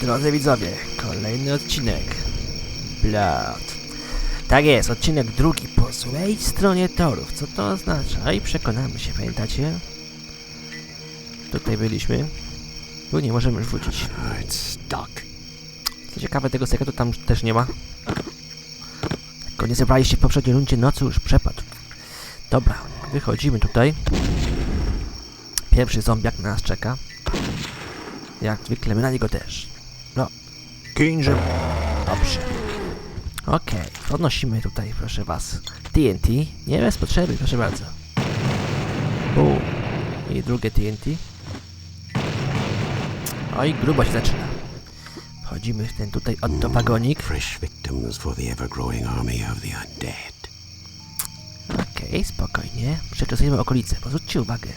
Drodzy widzowie, kolejny odcinek. Blood. Tak jest, odcinek drugi po złej stronie torów. Co to oznacza? I przekonamy się, pamiętacie? Tutaj byliśmy. Tu nie możemy już wrócić. Co ciekawe, tego sekretu tam już też nie ma. Tylko nie zebraliście w poprzedniej rundzie, no cóż, przepadł. Dobra, wychodzimy tutaj. Pierwszy zombiak na nas czeka. Jak zwykle, my na niego też. No, ginże. Dobrze. Okej, podnosimy tutaj, proszę was, TNT. Nie bez potrzeby, proszę bardzo. Bum. I drugie TNT. Oj, grubo się zaczyna. Wchodzimy w ten tutaj oto wagonik. Fresh victims for the ever-growing army of the undead. Okej, spokojnie. Przeczesujemy okolice, bo zwróćcie uwagę,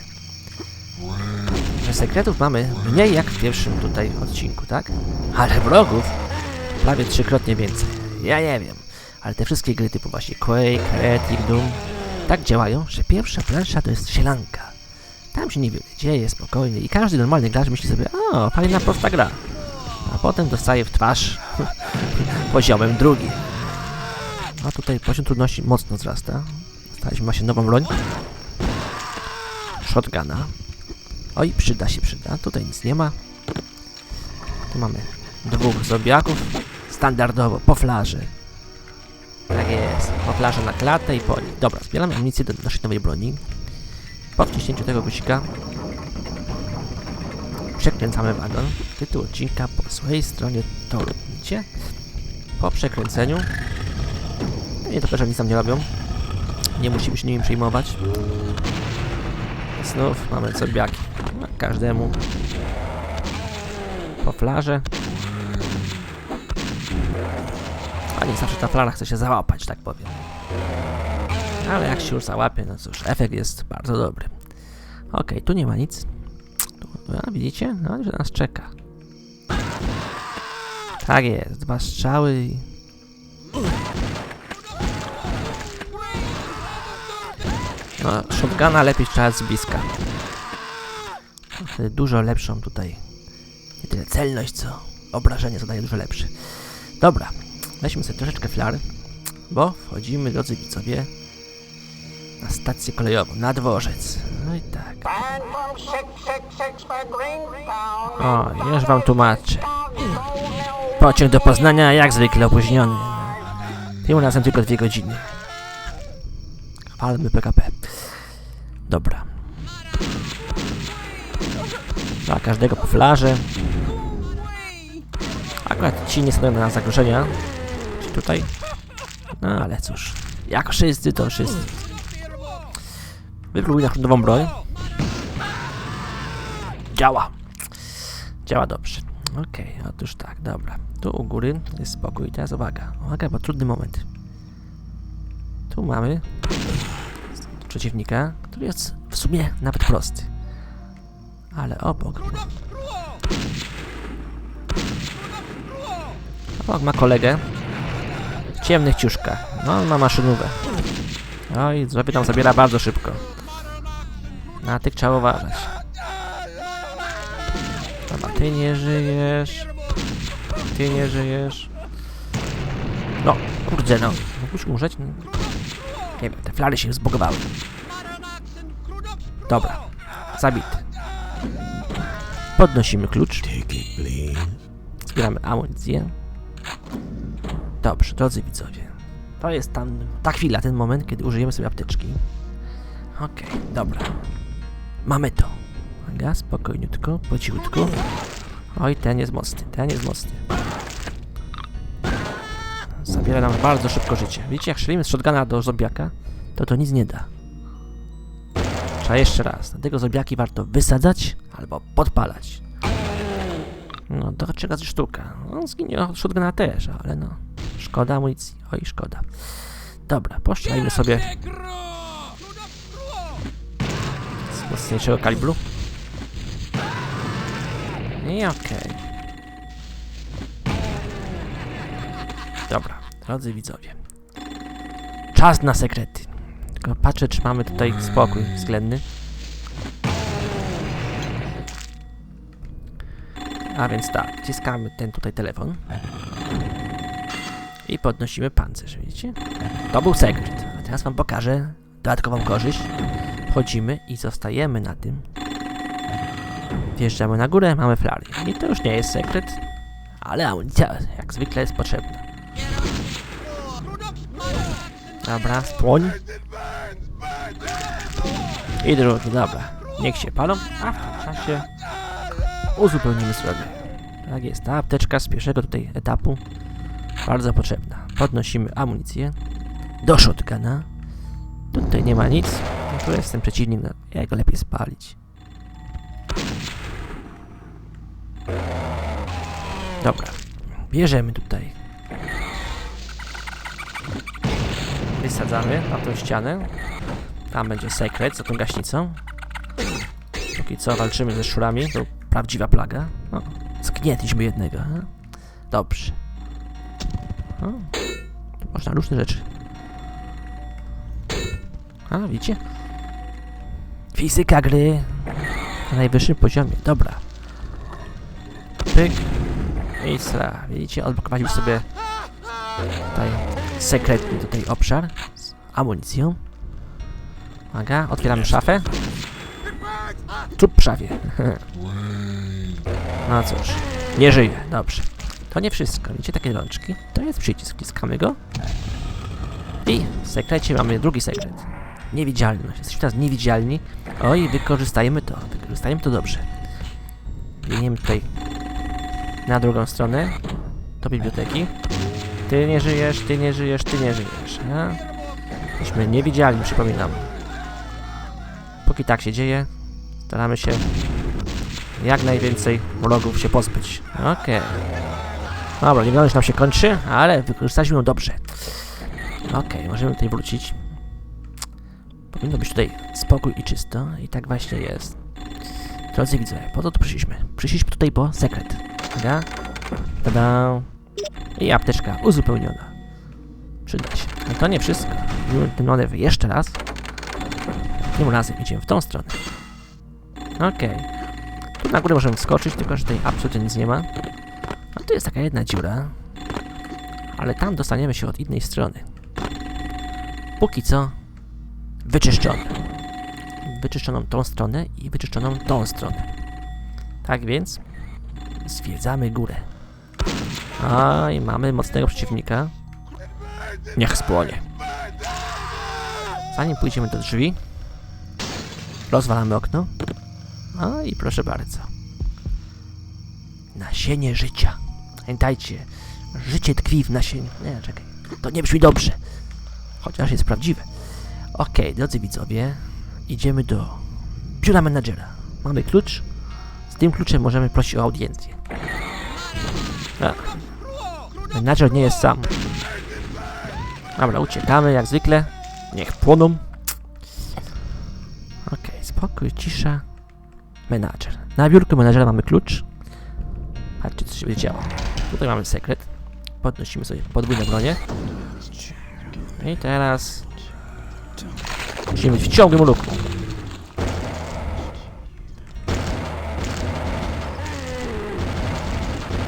że sekretów mamy mniej jak w pierwszym tutaj odcinku, tak? Ale wrogów prawie trzykrotnie więcej. Ja nie wiem, ale te wszystkie gry typu właśnie Quake, Heretic, Doom tak działają, że pierwsza plansza to jest sielanka. Tam się niewiele dzieje, spokojnie i każdy normalny gracz myśli sobie, o, fajna prosta gra. A potem dostaje w twarz poziomem drugi. A tutaj poziom trudności mocno wzrasta. Dostaliśmy właśnie nową broń. Shotguna. Oj, przyda się, przyda. Tutaj nic nie ma. Tu mamy dwóch zombiaków. Standardowo, po flarze. Tak jest. Po flarze na klatę i po nich. Dobra, zbieramy amunicję do naszej nowej broni. Po wciśnięciu tego guzika przekręcamy wagon. Tytuł odcinka po swojej stronie toru. Widzicie? Po przekręceniu nie to że nic tam nie robią. Nie musimy się nimi przejmować. Znów mamy zombiaki. No, Każdemu po flarze. A nie zawsze ta flara chce się załapać, tak powiem. Ale jak się już załapie, no cóż, efekt jest bardzo dobry. Okej, tu nie ma nic. Tu, a, widzicie? No, że nas czeka. Tak jest, dwa strzały i... No, shotguna lepiej strzelać z bliska. Dużo lepszą tutaj. Nie tyle celność, co obrażenie zadaje dużo lepsze. Dobra, weźmy sobie troszeczkę flar, bo wchodzimy, drodzy widzowie, na stację kolejową, na dworzec. No i tak. Phantom 666 for Greentown. O, już wam tłumaczę. Pociąg do Poznania jak zwykle opóźniony. Tym razem tylko dwie godziny. Chwalmy PKP. Dobra. Dla każdego po flarze. Akurat ci nie są na zagrożenia. Czy tutaj? No ale cóż. Jak wszyscy, to wszyscy. Wypróbuj naszą nową broń. Działa. Działa dobrze. Okej, otóż tak, dobra. Tu u góry jest spokój. Teraz uwaga. Uwaga, bo trudny moment. Tu mamy przeciwnika, który jest w sumie nawet prosty. Ale obok. Obok ma kolegę w ciemnych ciuszkach. No, on ma maszynówę. Oj, zrobię tam zabiera bardzo szybko. Na tych trzeba uważać. Dobra, ty nie żyjesz. Ty nie żyjesz. No, kurde no. Mógłbyś umrzeć? No. Nie wiem, te flary się zbogowały. Dobra, zabity. Podnosimy klucz, zbieramy amunicję. Dobrze, drodzy widzowie. To jest tam ta chwila, ten moment, kiedy użyjemy sobie apteczki. Okej, dobra. Mamy to. Uwaga, spokojniutko, po cichutku. Oj, ten jest mocny, ten jest mocny. Zabiera nam bardzo szybko życie. Widzicie, jak strzelimy z shotguna do zombiaka, to to nic nie da. Trzeba jeszcze raz. Dlatego zombiaki warto wysadzać albo podpalać. No, to razy sztuka. On zginie od shotguna też, ale no. Szkoda amunicji. Oj, szkoda. Dobra, postrzelajmy sobie z mocniejszego kalibru. I okej. Dobra, drodzy widzowie. Czas na sekrety. Tylko patrzę, czy mamy tutaj spokój względny. A więc tak, wciskamy ten tutaj telefon. I podnosimy pancerz, widzicie? To był sekret. A teraz wam pokażę dodatkową korzyść. Wchodzimy i zostajemy na tym. Wjeżdżamy na górę, mamy flary. I to już nie jest sekret, ale amunicja jak zwykle jest potrzebna. Dobra, spłoń. I drugi, dobra. Niech się palą, a w tym czasie uzupełnimy zdrowie. Tak jest, ta apteczka z pierwszego tutaj etapu bardzo potrzebna. Podnosimy amunicję do shotguna. Tutaj nie ma nic. Tu jest ten przeciwnik, no, jak go lepiej spalić. Dobra, bierzemy tutaj. Wysadzamy na tą ścianę. Tam będzie sekret za tą gaśnicą. Póki co walczymy ze szczurami, to prawdziwa plaga. O, zgnietliśmy jednego. A? Dobrze. O, można różne rzeczy. A, widzicie? Fizyka gry na najwyższym poziomie. Dobra. Pyk. I sra. Widzicie? Odblokowaliśmy sobie tutaj sekretny tutaj obszar z amunicją. Uwaga, otwieramy szafę. Trup w szafie. No cóż, nie żyje, dobrze. To nie wszystko, widzicie takie rączki? To jest przycisk, wciskamy go. I w sekrecie mamy drugi sekret. Niewidzialność. Jesteśmy teraz niewidzialni. Oj, wykorzystajmy to, wykorzystajmy to dobrze. Biegniemy tutaj na drugą stronę, do biblioteki. Ty nie żyjesz, ty nie żyjesz, ty nie żyjesz. A? Jesteśmy przypominam. Póki tak się dzieje, staramy się jak najwięcej wrogów się pozbyć. Okej. Dobra, niewidzialność nam się kończy, ale wykorzystaliśmy ją dobrze. Okej, możemy tutaj wrócić. Powinno być tutaj spokój i czysto i tak właśnie jest. Drodzy widzowie, po co tu przyszliśmy? Przyszliśmy tutaj po sekret. Uwaga. Tada. I apteczka uzupełniona. Przyda się. Ale to nie wszystko. Ten manewr jeszcze raz. Tym razem idziemy w tą stronę. Okej. Tu na górę możemy wskoczyć, tylko że tutaj absolutnie nic nie ma. A tu jest taka jedna dziura. Ale tam dostaniemy się od innej strony. Póki co wyczyszczone. Wyczyszczoną tą stronę i wyczyszczoną tą stronę. Tak więc zwiedzamy górę. A i mamy mocnego przeciwnika. Niech spłonie. Zanim pójdziemy do drzwi, rozwalamy okno. A i proszę bardzo. Nasienie życia. Pamiętajcie, życie tkwi w nasieniu. Nie, czekaj. To nie brzmi dobrze. Chociaż jest prawdziwe. Okej, drodzy widzowie, idziemy do biura menadżera. Mamy klucz. Z tym kluczem możemy prosić o audiencję. A. Menadżer nie jest sam. Dobra, uciekamy jak zwykle. Niech płoną. Okej, spokój, cisza. Menadżer. Na biurku menadżera mamy klucz. Patrzcie, co się będzie działo. Tutaj mamy sekret. Podnosimy sobie podwójne bronie. I teraz... Musimy być w ciągłym ruchu.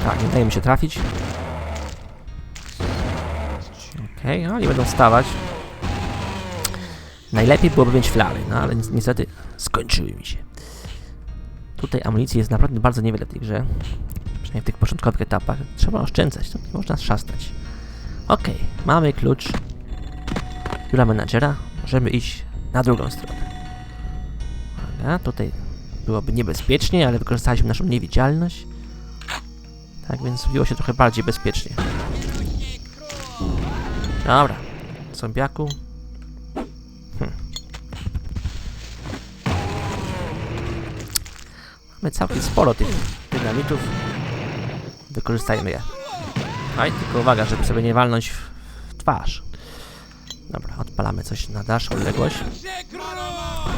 Tak, nie daje mi się trafić. Okej, okay, oni będą stawać. Najlepiej byłoby mieć flary, no ale ni- niestety skończyły mi się. Tutaj amunicji jest naprawdę bardzo niewiele w tej grze. Przynajmniej w tych początkowych etapach. Trzeba oszczędzać, to nie można szastać. Okej, mamy klucz biura menadżera. Możemy iść na drugą stronę. Uwaga, tutaj byłoby niebezpiecznie, ale wykorzystaliśmy naszą niewidzialność. Tak więc zrobiło się trochę bardziej bezpiecznie. Dobra, zombiaku. Hm. Mamy całkiem sporo tych dynamitów. Wykorzystajmy je. Oj, tylko uwaga, żeby sobie nie walnąć w, twarz. Dobra, odpalamy coś na dalszą odległość.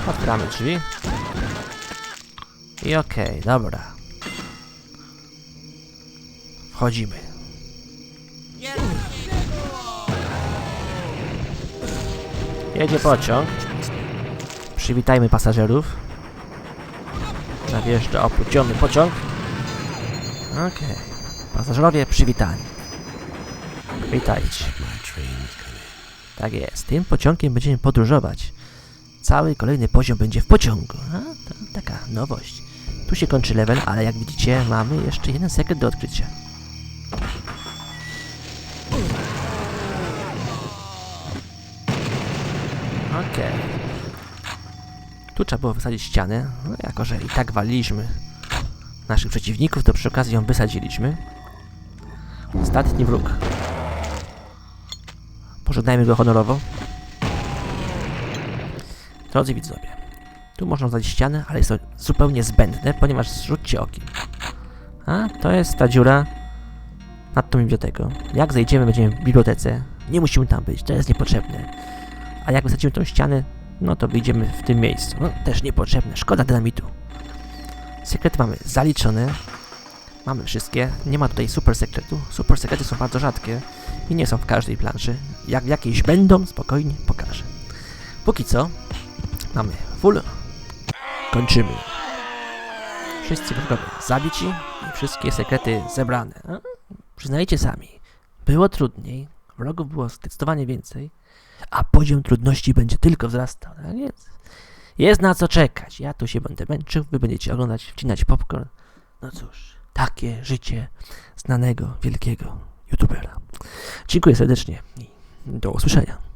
Otwieramy drzwi. I okej, dobra. Wchodzimy. Jedzie pociąg. Przywitajmy pasażerów. Najeżdża opóźniony pociąg. Okej. Pasażerowie przywitani. Witajcie. Tak jest. Tym pociągiem będziemy podróżować. Cały kolejny poziom będzie w pociągu. A, to taka nowość. Tu się kończy level, ale jak widzicie, mamy jeszcze jeden sekret do odkrycia. Okej. Tu trzeba było wysadzić ścianę. No, jako, że i tak waliliśmy naszych przeciwników, to przy okazji ją wysadziliśmy. Ostatni wróg. Pożegnajmy go honorowo. Drodzy widzowie, tu można znaleźć ścianę, ale jest to zupełnie zbędne, ponieważ zrzućcie okiem. A, to jest ta dziura nad tą biblioteką. Jak zejdziemy, będziemy w bibliotece. Nie musimy tam być, to jest niepotrzebne. A jak wysadzimy tą ścianę, no to wyjdziemy w tym miejscu. No, też niepotrzebne, szkoda dynamitu. Sekrety mamy zaliczone. Mamy wszystkie. Nie ma tutaj super sekretu. Super sekrety są bardzo rzadkie i nie są w każdej planszy. Jak w jakiejś będą, spokojnie pokażę. Póki co mamy full. Kończymy. Wszyscy wrogowie zabici i wszystkie sekrety zebrane. Przyznajcie sami, było trudniej, wrogów było zdecydowanie więcej, a poziom trudności będzie tylko wzrastał. Tak więc jest na co czekać. Ja tu się będę męczył, wy będziecie oglądać, wcinać popcorn. No cóż, takie życie znanego, wielkiego youtubera. Dziękuję serdecznie i do usłyszenia.